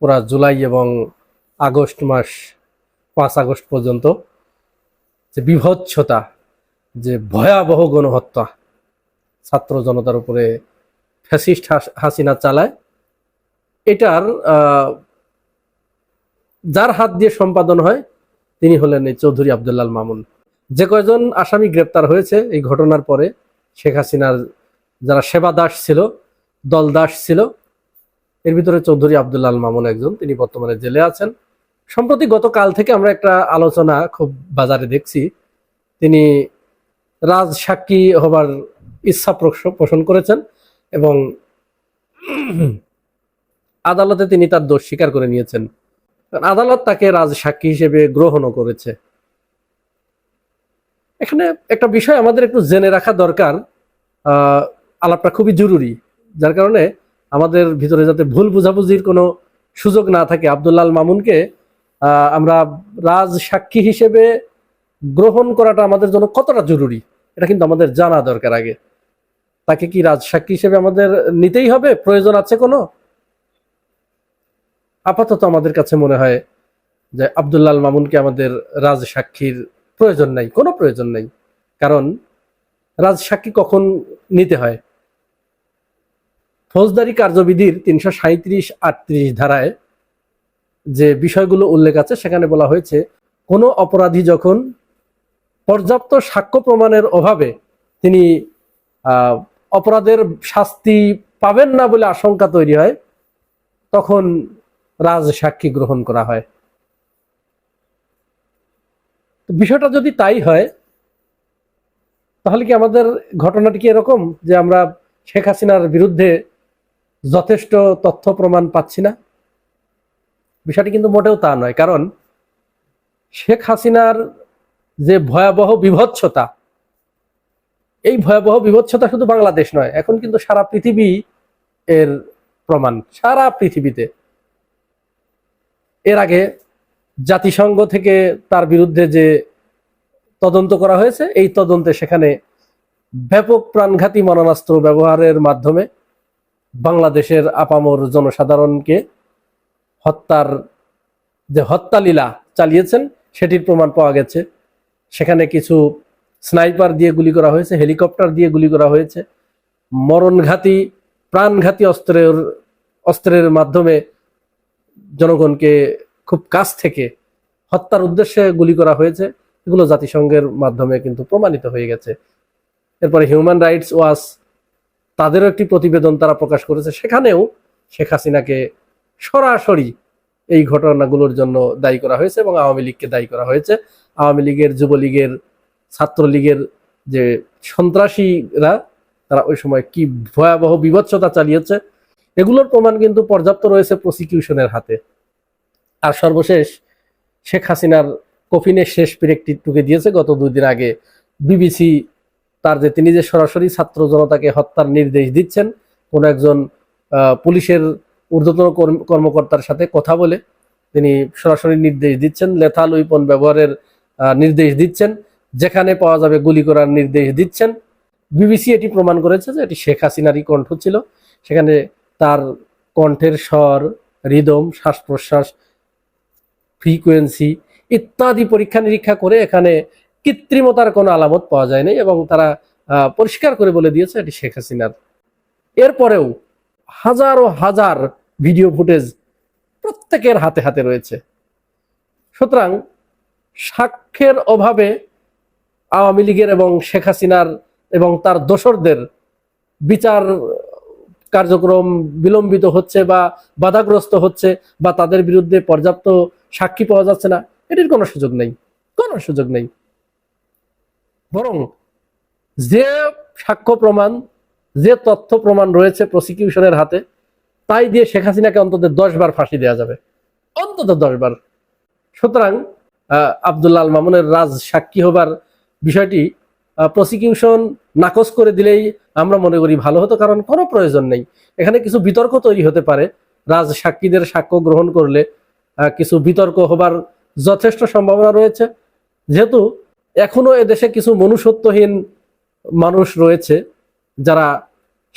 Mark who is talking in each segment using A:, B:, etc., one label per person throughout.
A: পুরা জুলাই এবং আগস্ট মাস, পাঁচ আগস্ট পর্যন্ত যে বিভৎসতা, যে ভয়াবহ গণহত্যা ছাত্র জনতার উপরে ফ্যাসিস্ট হাস- হাসিনা চালায়, এটার যার হাত দিয়ে সম্পাদন হয় তিনি হলেন এই চৌধুরী আবদুল্লাল মামুন। যে কয়জন আসামি গ্রেপ্তার হয়েছে এই ঘটনার পরে শেখ হাসিনার যারা সেবা দাস ছিল, দল দাস ছিল এর ভিতরে চৌধুরী আবদুল্লাল মামুন একজন তিনি বর্তমানে জেলে আছেন। সম্প্রতি গতকাল থেকে আমরা একটা আলোচনা খুব বাজারে দেখছি। তিনি রাজ সাক্ষী হবার ইচ্ছা পোষণ করেছেন এবং আদালতে তিনি তার দোষ স্বীকার করে নিয়েছেন। আদালত তাকে রাজ সাক্ষী হিসেবে গ্রহণও করেছে। এখানে একটা বিষয় আমাদের একটু জেনে রাখা দরকার। আহ, আলাপটা খুবই জরুরি যার কারণে আমাদের ভিতরে যাতে ভুল বুঝাবুঝির কোনো সুযোগ না থাকে আবদুল্লাল মামুনকে আমরা রাজ সাক্ষী হিসেবে গ্রহণ করাটা আমাদের জন্য কতটা জরুরি, এটা কিন্তু আমাদের জানা দরকার আগে। তাকে কি রাজ সাক্ষী হিসেবে আমাদের নিতেই হবে? প্রয়োজন আছে কোনো? আপাতত আমাদের কাছে মনে হয় যে আবদুল্লাল মামুনকে আমাদের রাজ সাক্ষীর প্রয়োজন নাই, কোনো প্রয়োজন নাই। কারণ রাজ সাক্ষী কখন নিতে হয়? ফৌজদারি কার্যবিধির তিনশো সাঁত্রিশ আটত্রিশ ধারায় যে বিষয়গুলো উল্লেখ আছে, সেখানে বলা হয়েছে, কোনো অপরাধী যখন পর্যাপ্ত সাক্ষ্য প্রমাণের অভাবে তিনি অপরাধের শাস্তি পাবেন না বলে আশঙ্কা তৈরি হয়, তখন রাজ সাক্ষী গ্রহণ করা হয়। বিষয়টা যদি তাই হয়, তাহলে কি আমাদের ঘটনাটি কি এরকম যে আমরা শেখ হাসিনার বিরুদ্ধে যথেষ্ট তথ্য প্রমাণ পাচ্ছি না। বিষয়টি কিন্তু মোটেও তা নয়, কারণ শেখ হাসিনার যে ভয়াবহ বিভৎসতা, এই ভয়াবহ বিভৎসতা শুধু বাংলাদেশ নয়, এখন কিন্তু সারা পৃথিবী এর প্রমাণ, সারা পৃথিবীতে। এর আগে জাতিসংঘ থেকে তার বিরুদ্ধে যে তদন্ত করা হয়েছে, এই তদন্তে সেখানে ব্যাপক প্রাণঘাতী মারণাস্ত্র ব্যবহারের মাধ্যমে বাংলাদেশের আপামর জনসাধারণকে হত্যার যে হত্যালীলা চালিয়েছেন, সেটির প্রমাণ পাওয়া গেছে। সেখানে কিছু স্নাইপার দিয়ে গুলি করা হয়েছে, হেলিকপ্টার দিয়ে গুলি করা হয়েছে। মরণঘাতী, প্রাণঘাতী অস্ত্রের অস্ত্রের মাধ্যমে জনগণকে খুব কাছ থেকে হত্যার উদ্দেশ্যে গুলি করা হয়েছে। এগুলো জাতিসংঘের মাধ্যমে কিন্তু প্রমাণিত হয়ে গেছে। এরপরে হিউম্যান রাইটস ওয়াচ তাদেরও একটি প্রতিবেদন তারা প্রকাশ করেছে। সেখানেও শেখ হাসিনাকে সরাসরি এই ঘটনাগুলোর জন্য দায়ী করা হয়েছে এবং আওয়ামী লীগকে দায়ী করা হয়েছে। আওয়ামী লীগের, যুবলীগের, ছাত্রলীগের যে সন্ত্রাসীরা, তারা ওই সময় কি ভয়াবহ বিভৎসতা চালিয়েছে, এগুলোর প্রমাণ কিন্তু পর্যাপ্ত রয়েছে প্রসিকিউশনের হাতে। আর সর্বশেষ শেখ হাসিনার কফিনের শেষ পিরেকটি টুকে দিয়েছে। গত দুই দিন আগে বিবিসি তার যে তিনি যে সরাসরি ছাত্র জনতাকে হত্যার নির্দেশ দিচ্ছেন, কোন একজন পুলিশের ঊর্ধ্বতন কর্ম- কর্মকর্তার সাথে কথা বলে তিনি সরাসরি নির্দেশ দিচ্ছেন, লেথাল উইপন ব্যবহারের নির্দেশ দিচ্ছেন, যেখানে পাওয়া যাবে গুলি করার নির্দেশ দিচ্ছেন। বিবিসি এটি প্রমাণ করেছে যে এটি শেখ হাসিনারই কণ্ঠ ছিল, সেখানে তার কণ্ঠের স্বর রিদম শ্বাস প্রশ্বাস ফ্রিকোয়েন্সি ইত্যাদি পরীক্ষা নিরীক্ষা করে এখানে কৃত্রিমতার কোনো আলামত পাওয়া যায়নি এবং তারা পরিষ্কার করে বলে দিয়েছে এটি শেখ হাসিনার। এরপরেও হাজারো হাজার ভিডিও ফুটেজ প্রত্যেকের হাতে হাতে রয়েছে। সুতরাং সাক্ষ্যের অভাবে আওয়ামী লীগের এবং শেখ হাসিনার এবং তার দোসরদের বিচার কার্যক্রম বিলম্বিত হচ্ছে বা বাধাগ্রস্ত হচ্ছে বা তাদের বিরুদ্ধে পর্যাপ্ত সাক্ষী পাওয়া যাচ্ছে না, এটির কোনো সুযোগ নেই, কোনো সুযোগ নেই। বরং যে সাক্ষ্য প্রমাণ, যে তথ্য প্রমাণ রয়েছে প্রসিকিউশনের হাতে, তাই দিয়ে শেখ হাসিনাকে অন্তত দশ বার ফাঁসি দেওয়া যাবে। অন্তত দশ বার। সুতরাং আল মামুনের রাজ সাক্ষী হবার বিষয়টি প্রসিকিউশন নাকচ করে দিলেই আমরা মনে করি ভালো হতো, কারণ কোনো প্রয়োজন নেই। এখানে কিছু বিতর্ক তৈরি হতে পারে। রাজ সাক্ষীদের সাক্ষ্য গ্রহণ করলে কিছু বিতর্ক হবার যথেষ্ট সম্ভাবনা রয়েছে। যেহেতু এখনও এদেশে কিছু মনুষ্যত্বহীন মানুষ রয়েছে যারা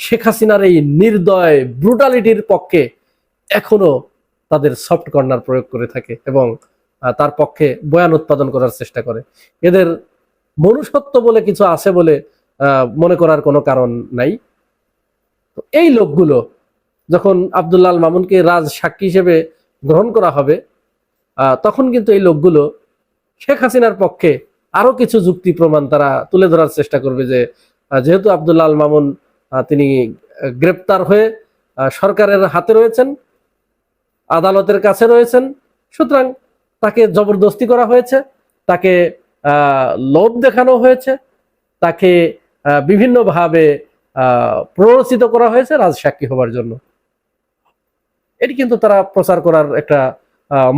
A: শেখ হাসিনার এই নির্দয় ব্রুটালিটির পক্ষে এখনও তাদের সফট কর্নার প্রয়োগ করে থাকে এবং তার পক্ষে বয়ান উৎপাদন করার চেষ্টা করে। এদের মনুষ্যত্ব বলে কিছু আছে বলে মনে করার কোনো কারণ নাই। এই লোকগুলো যখন আব্দুল্লাহ আল মামুনকে রাজ সাক্ষী হিসেবে গ্রহণ করা হবে তখন কিন্তু এই লোকগুলো শেখ হাসিনার পক্ষে আরও কিছু যুক্তি প্রমাণ তারা তুলে ধরার চেষ্টা করবে যে যেহেতু আব্দুল্লাহ আল মামুন তিনি গ্রেপ্তার হয়ে সরকারের হাতে রয়েছেন, আদালতের কাছে রয়েছেন, সুতরাং তাকে জবরদস্তি করা হয়েছে, তাকে লোভ দেখানো হয়েছে, তাকে বিভিন্নভাবে প্ররোচিত করা হয়েছে রাজসাক্ষী হবার জন্য। এটি কিন্তু তারা প্রচার করার একটা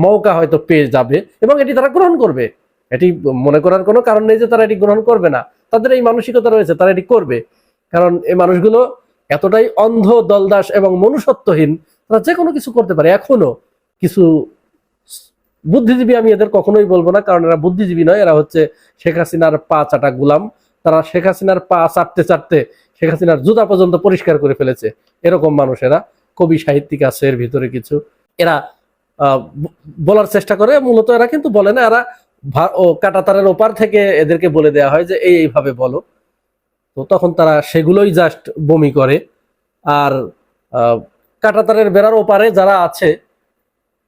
A: মৌকা হয়তো পেয়ে যাবে এবং এটি তারা গ্রহণ করবে। এটি মনে করার কোনো কারণ নেই যে তারা এটি গ্রহণ করবে না। তাদের এই মানসিকতা রয়েছে, তারা এটি করবে। কারণ এই মানুষগুলো এতটাই অন্ধ, দলদাস এবং মনুষ্যত্বহীন, তারা যে কোনো কিছু করতে পারে। এখনও কিছু বুদ্ধিজীবী আমি এদের কখনোই বলব না, কারণ এরা বুদ্ধিজীবী নয়, এরা হচ্ছে শেখ হাসিনার পা চাটা গুলাম। তারা শেখ হাসিনার পা চাটতে চাটতে শেখ হাসিনার জুতা পর্যন্ত পরিষ্কার করে ফেলেছে। এরকম মানুষেরা কবি, সাহিত্যিক আছে এর ভিতরে কিছু। এরা বলার চেষ্টা করে, মূলত এরা কিন্তু বলে না, এরা কাটাতারের ওপার থেকে এদেরকে বলে দেয়া হয় যে, এই, এইভাবে বলো। তো তখন তারা সেগুলোই জাস্ট বমি করে। আর কাটাতারের বেড়ার ওপারে যারা আছে,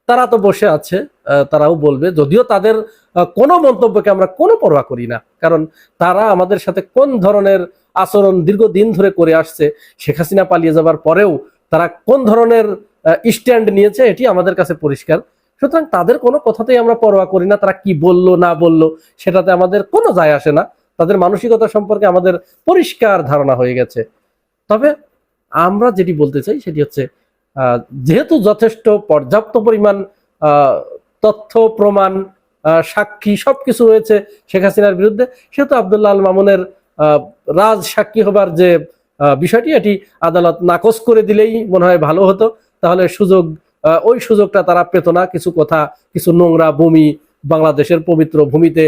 A: তারা তো বসে আছে তারাও বলবে। যদিও তাদের কোনো মন্তব্যকে আমরা কোনো পরোয়া করি না। কারণ তারা আমাদের সাথে কোন ধরনের আচরণ দীর্ঘদিন ধরে করে আসছে, শেখ হাসিনা পালিয়ে যাবার পরেও তারা কোন ধরনের স্ট্যান্ড নিয়েছে, এটি আমাদের কাছে পরিষ্কার। সুতরাং তাদের কোনো কথাতেই আমরা পরোয়া করি না, তারা কি বলল, না বলল, সেটাতে আমাদের কোনো যায় আসে না। তাদের মানসিকতা সম্পর্কে আমাদের পরিষ্কার ধারণা হয়ে গেছে। তবে আমরা যেটি বলতে চাই সেটি হচ্ছে যেহেতু যথেষ্ট পর্যাপ্ত পরিমাণ তথ্য, প্রমাণ সাক্ষী সবকিছু রয়েছে শেখ হাসিনার বিরুদ্ধে, সেহেতু আবদুল্লাহ আল মামুনের রাজ সাক্ষী হবার যে বিষয়টি, এটি আদালত নাকচ করে দিলেই মনে হয় ভালো হতো। তাহলে সুযোগ ওই সুযোগটা তারা পেত না। কিছু কথা, কিছু নোংরা ভূমি বাংলাদেশের পবিত্র ভূমিতে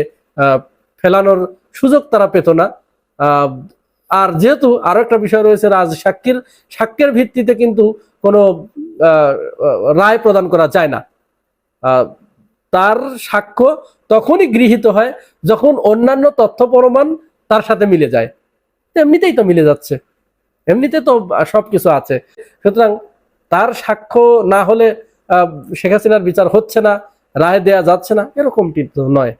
A: ফেলানোর সুযোগ তারা পেত না। আর যেহেতু আরও একটা বিষয় রয়েছে, রাজ সাক্ষীর সাক্ষ্যের ভিত্তিতে কিন্তু কোনো রায় প্রদান করা যায় না। তার সাক্ষ্য তখনই গৃহীত হয় যখন অন্যান্য তথ্য প্রমাণ তার সাথে মিলে যায়। এমনিতেই তো মিলে যাচ্ছে। এমনিতে তো সবকিছু আছে। সুতরাং তার সাক্ষ্য না হলে শেখ হাসিনার বিচার হচ্ছে না, রায় দেয়া যাচ্ছে না এরকমটি তো নয়।